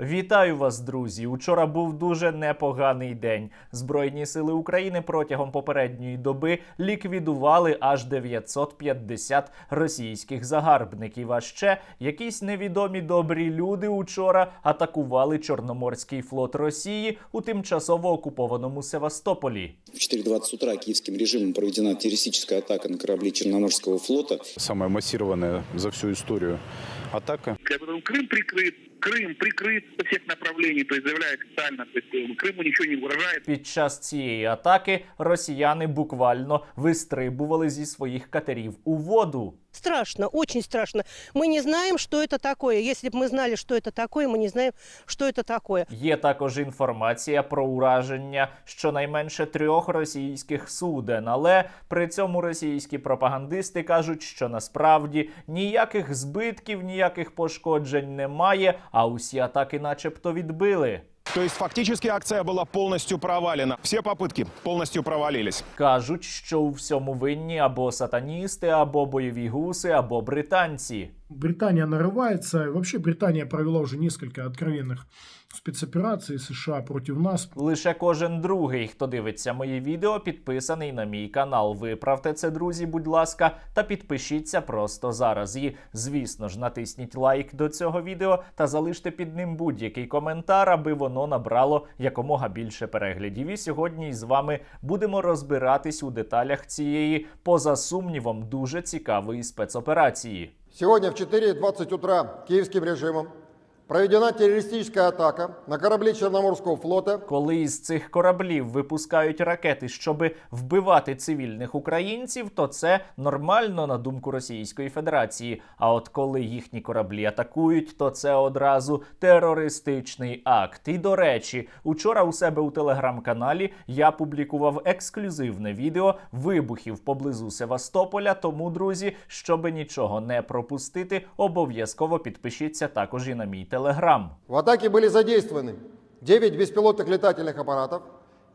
Вітаю вас, друзі! Учора був дуже непоганий день. Збройні сили України протягом попередньої доби ліквідували аж 950 російських загарбників. А ще якісь невідомі добрі люди учора атакували Чорноморський флот Росії у тимчасово окупованому Севастополі. В 4.20 утра киевским режимом проведена террористическая атака на корабли Черноморского флота. самая массированная за всю историю атака. Я потом Крым прикрыт, Крым прикрыт со всех направлений, то есть заявляю официально, то есть э, Крыму ничего не угрожает. Під час цієї атаки росіяни буквально вистрибували зі своїх катерів у воду. Страшно, очень страшно. Мы не знаем, что это такое. Если бы мы знали, что это такое, мы не знаем, что это такое. Є також інформація про ураження щонайменше трьох російських суден, але при цьому російські пропагандисти кажуть, що насправді ніяких збитків, ніяких пошкоджень немає, а усі атаки, начебто, відбили. То есть фактически акция была полностью провалена. Все попытки полностью провалились. Кажуть, що у всьому винні або сатаністи, або бойові гуси, або британці. Британия нарывается. Вообще Британия провела уже несколько откровенных спецопераций США против нас. Лише кожен другий, хто дивиться мої відео, підписаний на мій канал. Виправте це, друзі, будь ласка, та підпишіться просто зараз. І, звісно ж, натисніть лайк до цього відео та залиште під ним будь-який коментар, аби воно набрало якомога більше переглядів. І сьогодні з вами будемо розбиратись у деталях цієї, поза сумнівом, дуже цікавої спецоперації. Сегодня в 4.20 утра киевским режимом проведена террористическая атака на корабли Черноморского флота Коли із цих кораблів випускають ракети, щоб вбивати цивільних українців, то це нормально на думку Російської Федерації. А от коли їхні кораблі атакують, то це одразу терористичний акт. І до речі, учора у себе у телеграм-каналі я публікував ексклюзивне відео вибухів поблизу Севастополя. Тому, друзі, щоби нічого не пропустити, обов'язково підпишіться також і на мій телеграм. в атаке были задействованы 9 беспилотных летательных аппаратов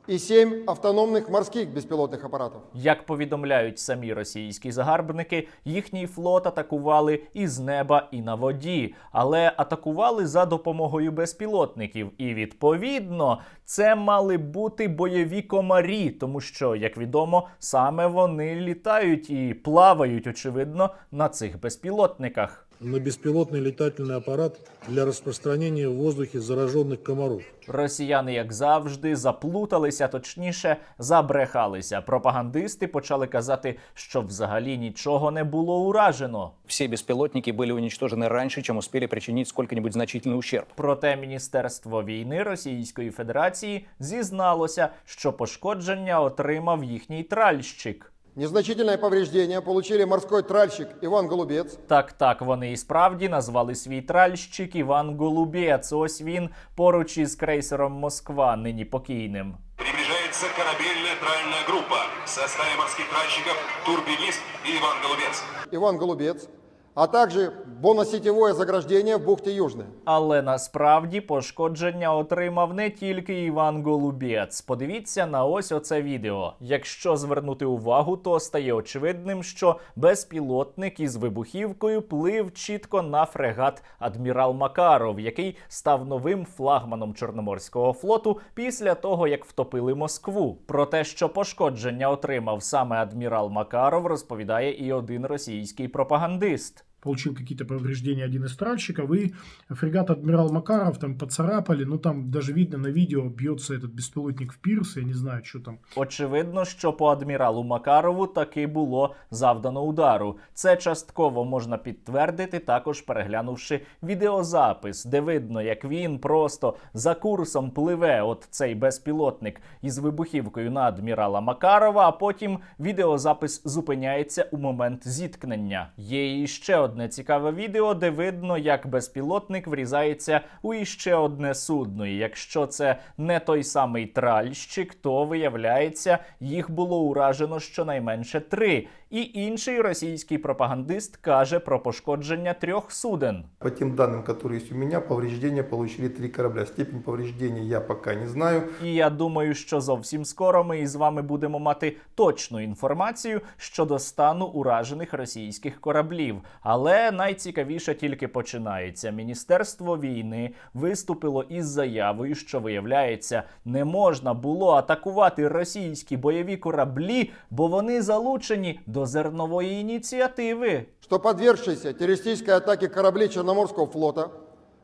и 7 автономных морских беспилотных аппаратов. Як повідомляють самі російські загарбники, їхній флот атакували і з неба, і на воді, але атакували за допомогою безпілотників. І відповідно це мали бути бойові комарі, тому що, як відомо, саме вони літають і плавають, очевидно, на цих безпілотниках. на беспилотный летательный аппарат для распространения в воздухе зараженных комаров. Росіяни, як завжди, заплуталися, точніше, забрехалися. Пропагандисти почали казати, що взагалі нічого не було уражено. все беспилотники были уничтожены раньше, чем успели причинить сколько-нибудь значительный ущерб. Проте Міністерство війни Російської Федерації зізналося, що пошкодження отримав їхній тральщик. Незначительное повреждення получили морський тральщик Іван Голубець. Так, так, вони і справді назвали свій тральщик Іван Голубець. Ось він поруч із крейсером Москва, нині покійним. Приближається корабельная тральна група в составі морських тральщиків Турбініст і Іван Голубець. Іван Голубец, а также боносетевое заграждение в бухте Южная. Але насправді пошкодження отримав не тільки Іван Голубєц. Подивіться на ось оце відео. Якщо звернути увагу, то стає очевидним, що безпілотник із вибухівкою плив чітко на фрегат Адмірал Макаров, який став новим флагманом Чорноморського флоту після того, як втопили Москву. Про те, що пошкодження отримав саме адмірал Макаров, розповідає і один російський пропагандист. Получил какие-то повреждения один из тральщиков. И фрегат «Адмирал Макаров» там поцарапали. Ну, там даже видно на видео, бьется этот беспилотник в пирс. Я не знаю, что там. Очевидно, що по адміралу Макарову таки було завдано удару. Це частково можна підтвердити, також переглянувши відеозапис, де видно, як він просто за курсом пливе от цей безпілотник із вибухівкою на адмірала Макарова. А потім відеозапис зупиняється у момент зіткнення. Є і ще одне цікаве відео, де видно, як безпілотник врізається у іще одне судно. І якщо це не той самий тральщик, то виявляється, їх було уражено щонайменше три. І інший російський пропагандист каже про пошкодження трьох суден. По тем данным, которые есть у меня, повреждения получили три корабля. Степень повреждений я пока не знаю. І я думаю, що зовсім скоро ми із вами будемо мати точну інформацію щодо стану уражених російських кораблів. Але найцікавіше тільки починається. Міністерство війни виступило із заявою, що виявляється, не можна було атакувати російські бойові кораблі, бо вони залучені до зернової ініціативи. Що підвергшися терористичній атаки кораблі Чорноморського флота,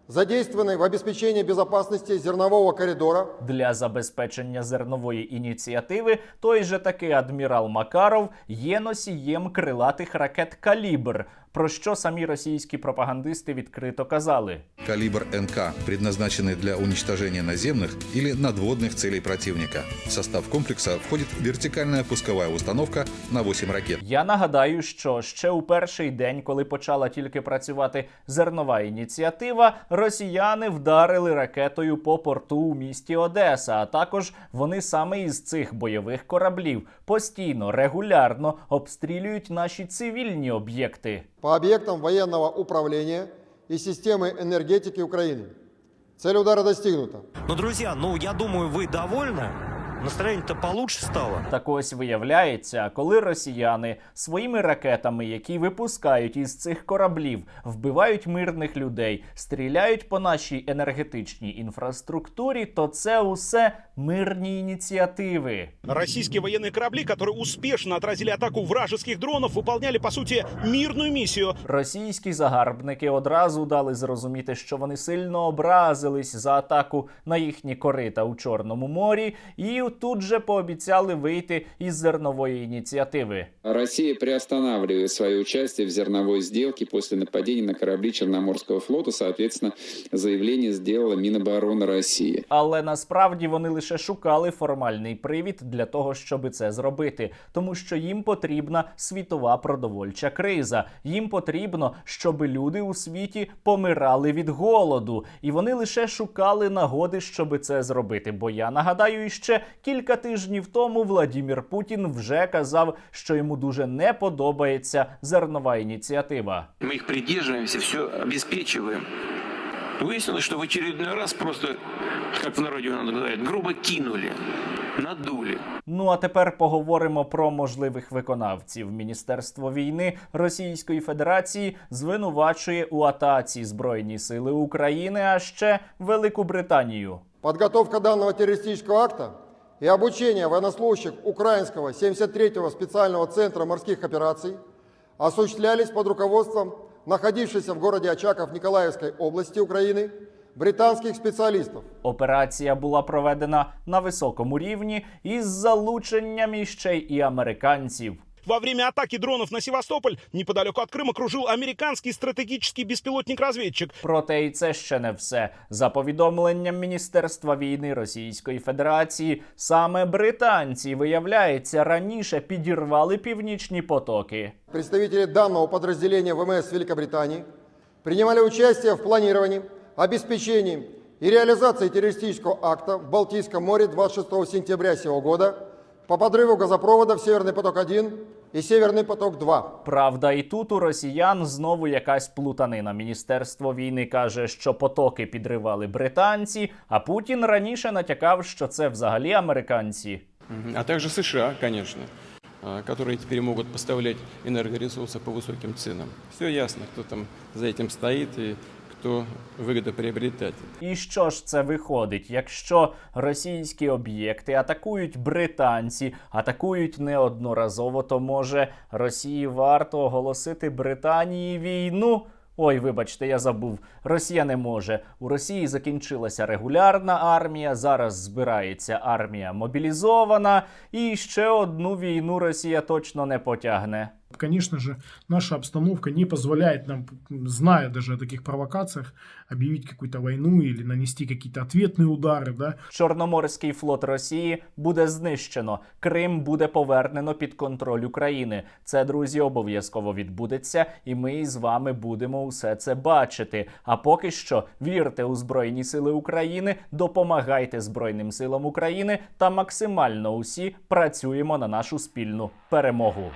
задействований в обеспеченні безпечності зернового коридора, Для забезпечення зернової ініціативи той же таки адмірал Макаров є носієм крилатих ракет Калібр, про що самі російські пропагандисти відкрито казали. Калибр НК, предназначенный для уничтожения наземных или надводных целей противника. В состав комплекса входит вертикальная пусковая установка на 8 ракет. Я нагадаю, що ще у перший день, коли почала тільки працювати зернова ініціатива, росіяни вдарили ракетою по порту у місті Одеса. А також вони саме із цих бойових кораблів постійно регулярно обстрілюють наші цивільні об'єкти. по объектам военного управления и системы энергетики Украины. Цель удара достигнута. Ну, друзья, ну, я думаю, вы довольны. Настроение-то получше стало. Так ось виявляється, коли росіяни своїми ракетами, які випускають із цих кораблів, вбивають мирних людей, стріляють по нашій енергетичній інфраструктурі, то це усе мирні ініціативи. Российские военные корабли, которые успешно отразили атаку вражеских дронов, выполняли, по сути, мирную миссию. Російські загарбники одразу дали зрозуміти, що вони сильно образились за атаку на їхні корита у Чорному морі, і тут же пообіцяли вийти із зернової ініціативи. Россия приостанавливает свое участие в зерновой сделке после нападения на корабли Черноморского флота. Соответственно, заявление сделала Минобороны России. Але насправді вони лише шукали формальний привід для того, щоб це зробити, тому що їм потрібна світова продовольча криза. Їм потрібно, щоб люди у світі помирали від голоду, і вони лише шукали нагоди, щоб це зробити. Бо я нагадаю, іще кілька тижнів тому Владімір Путін вже казав, що йому дуже не подобається зернова ініціатива. Мы их придерживаемся, все обеспечиваем. Выяснилось, что в очередной раз просто, как в народе говорят, грубо кинули, надули. Ну а тепер поговоримо про можливих виконавців. Міністерство війни Російської Федерації звинувачує у атаці Збройні Сили України, а ще Велику Британію. Подготовка данного террористического акта и обучение военнослужащих Украинского 73-го специального центра морских операций осуществлялись под руководством находившейся в городе Очаков Николаевской области Украины британських спеціалістів. Операція була проведена на високому рівні із залученням іще й і американців. Во время атаки дронов на Севастополь неподалеку от Крыма кружил американский стратегический беспилотник-разведчик. Проте і це ще не все. За повідомленням Міністерства війни Російської Федерації, саме британці, виявляється, раніше підірвали північні потоки. Представители данного подразделения ВМС Великобритании принимали участие в планировании, обеспечении и реализации террористического акта в Балтийском море 26 сентября сего года по подрыву газопроводов «Северный поток-1» и «Северный поток-2». Правда, і тут у росіян знову якась плутанина. Міністерство війни каже, що потоки підривали британці, а Путін раніше натякав, що це взагалі американці. А также США, конечно, а, которые теперь могут поставлять энергоресурсы по высоким ценам. Все ясно, кто там за этим стоит и кто выгодоприобретатель. І що ж це виходить, якщо російські об'єкти атакують британці, атакують неодноразово, то може Росії варто оголосити Британії війну? Ой, вибачте, я забув. Росія не може. У Росії закінчилася регулярна армія. Зараз збирається армія мобілізована, і ще одну війну Росія точно не потягне Конечно же, наша обстановка не позволяет нам, зная даже о таких провокациях, объявить какую-то войну или нанести какие-то ответные удары, да. Чорноморський флот Росії буде знищено. Крим буде повернено під контроль України. Це, друзі, обов'язково відбудеться, і ми з вами будемо усе це бачити. А поки що вірте у Збройні Сили України, допомагайте Збройним силам України та максимально усі працюємо на нашу спільну перемогу.